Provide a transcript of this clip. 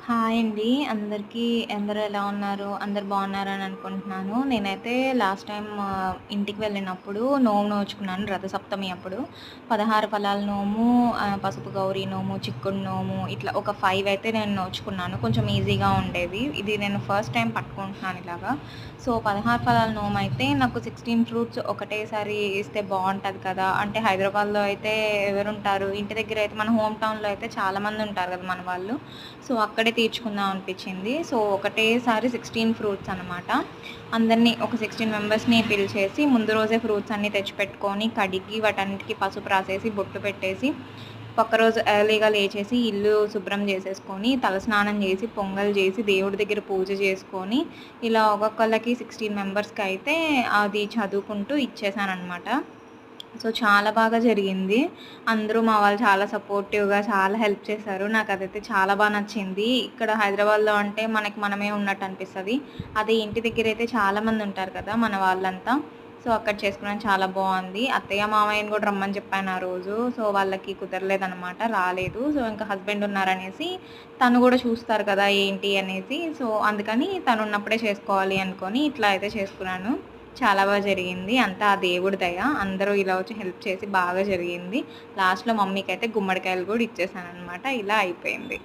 Hi అండి. అందరికీ అందరూ ఎలా ఉన్నారు? అందరు బాగున్నారని అనుకుంటున్నాను. నేనైతే లాస్ట్ టైం ఇంటికి వెళ్ళినప్పుడు నోము నోచుకున్నాను రథసప్తమి అప్పుడు. 16 ఫలాల నోము, పసుపు గౌరీ నోము, చిక్కుడు నోము ఇట్లా ఒక ఫైవ్ అయితే నేను నోచుకున్నాను. కొంచెం ఈజీగా ఉండేది. ఇది నేను ఫస్ట్ టైం పట్టుకుంటున్నాను ఇలాగా. సో, 16 ఫలాల నోమైతే నాకు 16 ఫ్రూట్స్ ఒకటేసారి ఇస్తే బాగుంటుంది కదా! అంటే హైదరాబాద్‌లో అయితే ఎవరుంటారు? ఇంటి దగ్గర అయితే మన హోమ్ టౌన్‌లో అయితే చాలామంది ఉంటారు కదా మన వాళ్ళు. సో, అక్కడే తీర్చుకుందాం అనిపించింది. సో, ఒకటేసారి 16 ఫ్రూట్స్ అనమాట. అందరిని ఒక 16 మెంబర్స్‌ని పిలిచేసి ముందు రోజే ఫ్రూట్స్ అన్నీ తెచ్చిపెట్టుకొని, కడిగి వాటన్నిటికీ పసుపు రాసేసి, బొట్టు పెట్టేసి, పక్క రోజు ఎర్లీగా లేచేసి ఇల్లు శుభ్రం చేసేసుకొని, తలస్నానం చేసి, పొంగల్ చేసి, దేవుడి దగ్గర పూజ చేసుకొని, ఇలా ఒక్కొక్కళ్ళకి సిక్స్టీన్ మెంబర్స్కి అయితే అది చదువుకుంటూ ఇచ్చేసాననమాట. సో, చాలా బాగా జరిగింది. అందరూ మా వాళ్ళు చాలా సపోర్టివ్‌గా చాలా హెల్ప్ చేశారు. నాకు అదైతే చాలా బాగా నచ్చింది. ఇక్కడ హైదరాబాద్‌లో అంటే మనకి మనమే ఉన్నట్టు అనిపిస్తుంది అదే ఇంటి దగ్గర అయితే చాలామంది ఉంటారు కదా! మన వాళ్ళంతా. సో, అక్కడ చేసుకున్నాను చాలా బాగుంది అత్తయ్య, మామయ్యని కూడా రమ్మని చెప్పాను ఆ రోజు. సో, వాళ్ళకి కుదరలేదనమాట. రాలేదు. సో, ఇంకా హస్బెండ్ ఉన్నారనేసి తను కూడా చూస్తారు కదా! ఏంటి అనేసి. సో, అందుకని తను ఉన్నప్పుడే చేసుకోవాలి అనుకొని ఇట్లా అయితే చేసుకున్నాను. చాలా బాగా జరిగింది. అంతా ఆ దేవుడి దయ. అందరూ ఇలా వచ్చి హెల్ప్ చేసి బాగా జరిగింది. లాస్ట్‌లో మమ్మీకి అయితే గుమ్మడికాయలు కూడా ఇచ్చేసాననమాట. ఇలా అయిపోయింది.